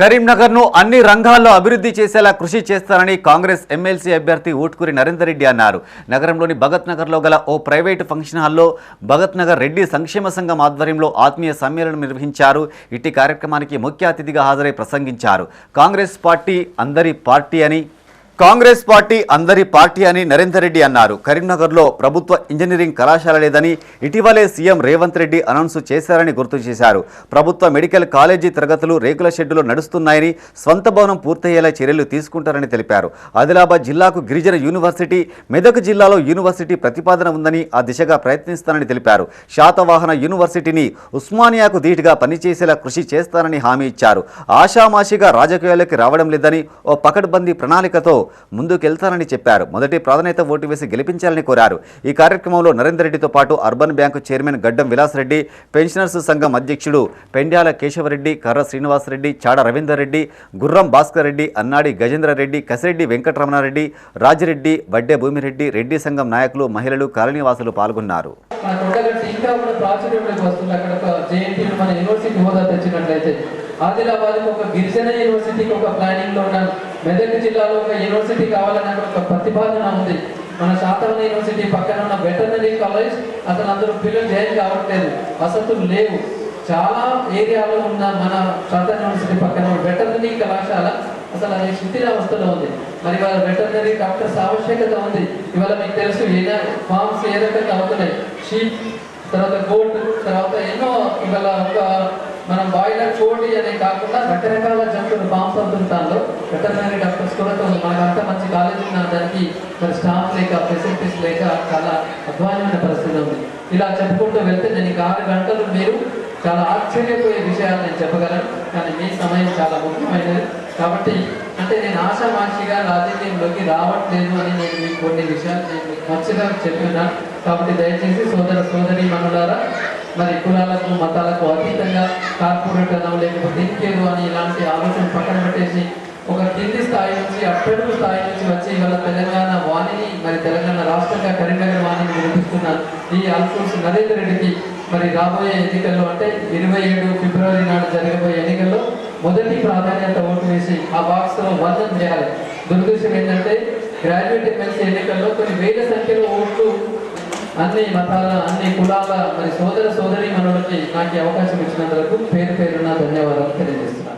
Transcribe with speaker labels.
Speaker 1: కరీంనగర్ను అన్ని రంగాల్లో అభివృద్ధి చేసేలా కృషి చేస్తారని కాంగ్రెస్ ఎమ్మెల్సీ అభ్యర్థి ఊట్కూరి నరేందర్ రెడ్డి అన్నారు. నగరంలోని భగత్ నగర్లో గల ఓ ప్రైవేటు ఫంక్షన్ హాల్లో భగత్ నగర్ రెడ్డి సంక్షేమ సంఘం ఆధ్వర్యంలో ఆత్మీయ సమ్మేళనం నిర్వహించారు. ఇట్టి కార్యక్రమానికి ముఖ్య అతిథిగా హాజరై ప్రసంగించారు. కాంగ్రెస్ పార్టీ అందరి పార్టీ అని కాంగ్రెస్ పార్టీ అందరి పార్టీ అని నరేందర్ రెడ్డి అన్నారు. కరీంనగర్లో ప్రభుత్వ ఇంజనీరింగ్ కళాశాల లేదని ఇటీవలే సీఎం రేవంత్ రెడ్డి అనౌన్స్ చేశారని గుర్తు చేశారు. ప్రభుత్వ మెడికల్ కాలేజీ తరగతులు రేకుల షెడ్డులో నడుస్తున్నాయని స్వంత భవనం పూర్తయ్యేలా చర్యలు తీసుకుంటారని తెలిపారు. ఆదిలాబాద్ జిల్లాకు గిరిజన యూనివర్సిటీ మెదక్ జిల్లాలో యూనివర్సిటీ ప్రతిపాదన ఉందని ఆ దిశగా ప్రయత్నిస్తానని తెలిపారు. శాతవాహన యూనివర్సిటీని ఉస్మానియాకు ధీటుగా పనిచేసేలా కృషి చేస్తానని హామీ ఇచ్చారు. ఆషామాషిగా రాజకీయాల్లోకి రావడం లేదని ఓ పకడ్బందీ ప్రణాళికతో ముందుకెళ్తానని చెప్పారు. మొదటి ప్రాధాన్యత ఓటు వేసి గెలిపించాలని కోరారు. ఈ కార్యక్రమంలో నరేందర్ రెడ్డితో పాటు అర్బన్ బ్యాంకు చైర్మన్ గడ్డం విలాసరెడ్డి పెన్షనర్స్ సంఘం అధ్యక్షుడు పెండ్యాల కేశవరెడ్డి కర్ర శ్రీనివాసరెడ్డి చాడ రవీందర్ రెడ్డి గుర్రం భాస్కర్ రెడ్డి అన్నాడి గజేంద్ర రెడ్డి కసిరెడ్డి వెంకటరమణారెడ్డి రాజిరెడ్డి వడ్డే భూమిరెడ్డి రెడ్డి సంఘం నాయకులు మహిళలు కాలనీవాసులు పాల్గొన్నారు.
Speaker 2: ఇంకా కూడా ప్రాచుర్యంలోకి వస్తుంది. అక్కడ ఒక జేఎన్టీ మన యూనివర్సిటీ హోదా తెచ్చినట్లయితే. ఆదిలాబాద్ ఒక గిరిజన యూనివర్సిటీకి ఒక ప్లానింగ్లో ఉన్నాను మెదక్ జిల్లాలో ఒక యూనివర్సిటీ కావాలని అక్కడ ఒక ప్రతిపాదన ఉంది. మన శాతవన యూనివర్సిటీ పక్కన ఉన్న వెటర్నరీ కాలేజ్ అసలు అందరూ పిల్లలు జాయిన్ కావట్లేదు. వసతులు లేవు. చాలా ఏరియాలో ఉన్న మన శాతవన యూనివర్సిటీ పక్కన వెటర్నరీ కళాశాల అసలు అది శిథిలావస్థలో ఉంది. మరి వాళ్ళ వెటర్నరీ డాక్టర్స్ ఆవశ్యకత ఉంది. ఇవాళ మీకు తెలుసు ఏ ఫార్మ్స్ ఏ రకంగా అవుతున్నాయి? షీప్ తర్వాత గోట్ తర్వాత ఎన్నో ఇవాళ ఒక మనం బాయిలర్ కోడి అనే కాకుండా రకరకాల జంతువులు ఫార్మ్స్ అవుతుంటాలో వెటర్నరీ డాక్టర్స్ కూడా ఉంది మనకు అంత మంచి కాలేజ్ ఉన్న దానికి మరి స్టాఫ్ లేక ఫెసిలిటీస్ లేక చాలా అధ్వానమైన పరిస్థితి ఉంది. ఇలా చెప్పుకుంటూ వెళ్తే నేను ఇక ఆరు గంటలు మీరు చాలా ఆశ్చర్యపోయే విషయాలు నేను చెప్పగలను. కానీ మీ సమయం చాలా ముఖ్యమైనది. కాబట్టి అంటే నేను ఆశామాషిగా రాజకీయంలోకి రావట్లేదు అని నేను మీకు కొన్ని విషయాలు నేను మంచిగా చెప్పినాను కాబట్టి దయచేసి సోదర సోదరి మనులారా మరి కులాలకు మతాలకు అతీతంగా కార్పొరేట్ అనో లేకపోతే ఇంకేదో అని ఇలాంటి ఆలోచన పక్కన పెట్టేసి ఒక కింది స్థాయి నుంచి అట్టడుగు స్థాయి నుంచి వచ్చి ఇవాళ తెలంగాణ వాణిని మరి తెలంగాణ రాష్ట్రంగా కరీంనగర్ వాణిని వినిపిస్తున్నాను ఈ అల్ఫోన్స్ నరేంద్ర రెడ్డికి మరి రాబోయే ఎన్నికల్లో అంటే ఇరవై ఏడు ఫిబ్రవరి నాడు జరగబోయే ఎన్నికల్లో మొదటి ప్రాధాన్యత ఓటు వేసి ఆ బాక్స్లో వర్ణం చేయాలి. దురదృష్టం ఏంటంటే గ్రాడ్యుయేట్ ఎమ్మెల్సీ ఎన్నికల్లో కొన్ని వేల సంఖ్యలో ఓట్లు అన్ని మతాల అన్ని కులాల మరి సోదర సోదరి మనలకి నాకు అవకాశం ఇచ్చినందుకు పేరు పేరున ధన్యవాదాలు తెలియజేస్తున్నాను.